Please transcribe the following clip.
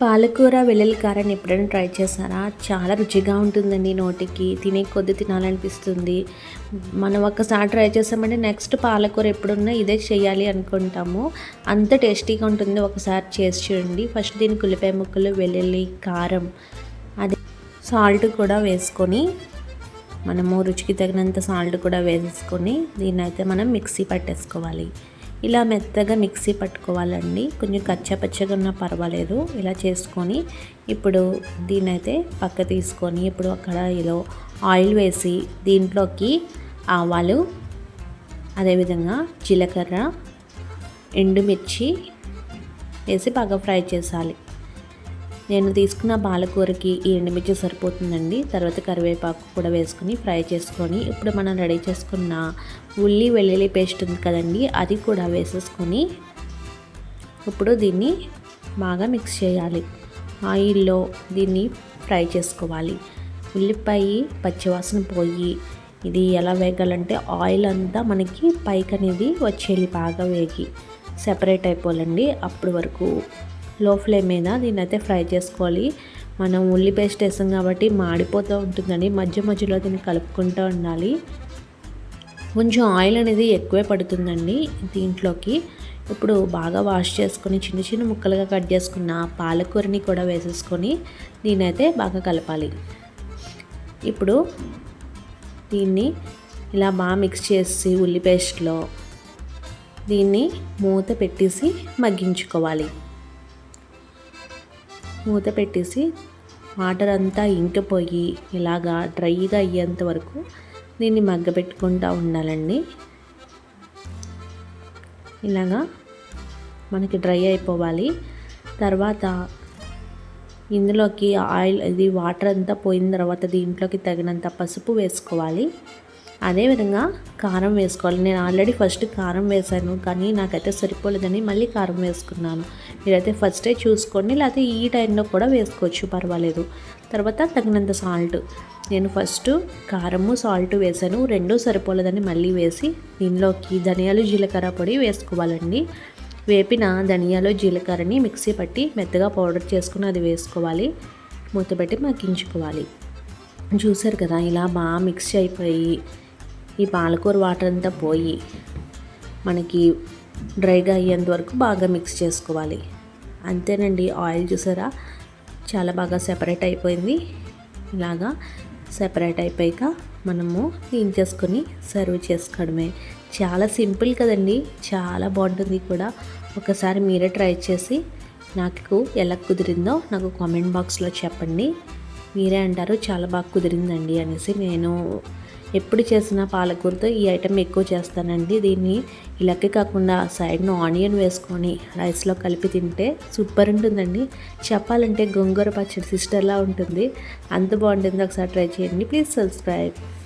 పాలకూర వెల్లుల్లి కారాన్ని ఎప్పుడైనా ట్రై చేశారా? చాలా రుచిగా ఉంటుందండి నోటికి. తినే కొద్ది తినాలనిపిస్తుంది. మనం ఒక్కసారి ట్రై చేసామంటే నెక్స్ట్ పాలకూర ఎప్పుడున్నా ఇదే చేయాలి అనుకుంటాము. అంత టేస్టీగా ఉంటుంది. ఒకసారి చేసి చూడండి. ఫస్ట్ దీనికి ఉల్లిపాయ ముక్కలు వెల్లుల్లి కారం అది సాల్ట్ కూడా వేసుకొని మనము రుచికి తగినంత సాల్ట్ కూడా వేసుకొని దీన్ని అయితే మనం మిక్సీ పట్టేసుకోవాలి. ఇలా మెత్తగా మిక్సీ పట్టుకోవాలండి. కొంచెం కచ్చపచ్చగా ఉన్నా పర్వాలేదు. ఇలా చేసుకొని ఇప్పుడు దీన్నైతే అయితే పక్క తీసుకొని ఇప్పుడు అక్కడ ఇలా ఆయిల్ వేసి దీంట్లోకి ఆవాలు అదేవిధంగా జీలకర్ర ఎండుమిర్చి వేసి బాగా ఫ్రై చేసాలి. నేను తీసుకున్న పాలకూరకి ఈ ఎండుమిర్చి సరిపోతుందండి. తర్వాత కరివేపాకు కూడా వేసుకుని ఫ్రై చేసుకొని ఇప్పుడు మనం రెడీ చేసుకున్న ఉల్లి వెల్లుల్లి పేస్ట్ ఉంది కదండి అది కూడా వేసేసుకొని ఇప్పుడు దీన్ని బాగా మిక్స్ చేయాలి. ఆయిల్లో దీన్ని ఫ్రై చేసుకోవాలి. ఉల్లిపాయ పచ్చివాసన పోయి ఇది ఎలా వేగాలంటే ఆయిల్ అంతా మనకి పైకి అనేది వచ్చేది బాగా వేగి సెపరేట్ అయిపోవాలండి. అప్పటి వరకు లో ఫ్లేమ్ మీద దీన్ని అయితే ఫ్రై చేసుకోవాలి. మనం ఉల్లి పేస్ట్ వేసాం కాబట్టి మాడిపోతూ ఉంటుందండి. మధ్య మధ్యలో దీన్ని కలుపుకుంటూ ఉండాలి. కొంచెం ఆయిల్ అనేది ఎక్కువే పడుతుందండి దీంట్లోకి. ఇప్పుడు బాగా వాష్ చేసుకొని చిన్న చిన్న ముక్కలుగా కట్ చేసుకున్న పాలకూరని కూడా వేసేసుకొని దీన్నైతే బాగా కలపాలి. ఇప్పుడు దీన్ని ఇలా బాగా మిక్స్ చేసి ఉల్లి పేస్ట్లో దీన్ని మూత పెట్టేసి మగ్గించుకోవాలి. మూత పెట్టేసి వాటర్ అంతా ఇంకిపోయి ఇలాగా డ్రైగా అయ్యేంత వరకు దీన్ని మగ్గబెట్టుకుంటూ ఉండాలండి. ఇలాగా మనకి డ్రై అయిపోవాలి. తర్వాత ఇందులోకి ఆయిల్ ఇది వాటర్ అంతా పోయిన తర్వాత దీంట్లోకి తగినంత పసుపు వేసుకోవాలి. అదేవిధంగా కారం వేసుకోవాలి. నేను ఆల్రెడీ ఫస్ట్ కారం వేశాను కానీ నాకైతే సరిపోలేదని మళ్ళీ కారం వేసుకున్నాను. మీరైతే ఫస్టే చూసుకోండి లేకపోతే ఈ టైంలో కూడా వేసుకోవచ్చు పర్వాలేదు. తర్వాత తగినంత సాల్ట్. నేను ఫస్ట్ కారము సాల్ట్ వేసాను. రెండూ సరిపోలేదని మళ్ళీ వేసి దీనిలోకి ధనియాలు జీలకర్ర పొడి వేసుకోవాలండి. వేపిన ధనియాలు జీలకర్రని మిక్సీ పట్టి మెత్తగా పౌడర్ చేసుకుని అది వేసుకోవాలి. మూతపెట్టి మగ్గించుకోవాలి. చూసారు కదా ఇలా బాగా మిక్స్ అయిపోయి ఈ పాలకూర వాటర్ అంతా పోయి మనకి డ్రైగా అయ్యేంత వరకు బాగా మిక్స్ చేసుకోవాలి. అంతేనండి ఆయిల్ చూసారా? చాలా బాగా సెపరేట్ అయిపోయింది. ఇలాగా సెపరేట్ అయిపోయాక మనము క్లీన్ చేసుకొని సర్వ్ చేసుకోవడమే. చాలా సింపుల్ కదండి చాలా బాగుంటుంది కూడా. ఒకసారి మీరే ట్రై చేసి నాకు ఎలా కుదిరిందో నాకు కామెంట్ బాక్స్లో చెప్పండి. మీరే అంటారు చాలా బాగా కుదిరిందండి అనేసి నేను ఎప్పుడు చేసిన పాలకూరతో ఈ ఐటెం ఎక్కువ చేస్తానండి. దీన్ని ఇలాగే కాకుండా సైడ్ను ఆనియన్ వేసుకొని రైస్లో కలిపి తింటే సూపర్ ఉంటుందండి. చెప్పాలంటే గోంగూర పచ్చడి సిస్టర్లా ఉంటుంది. అంత బాగుంటుంది. ఒకసారి ట్రై చేయండి. Please subscribe.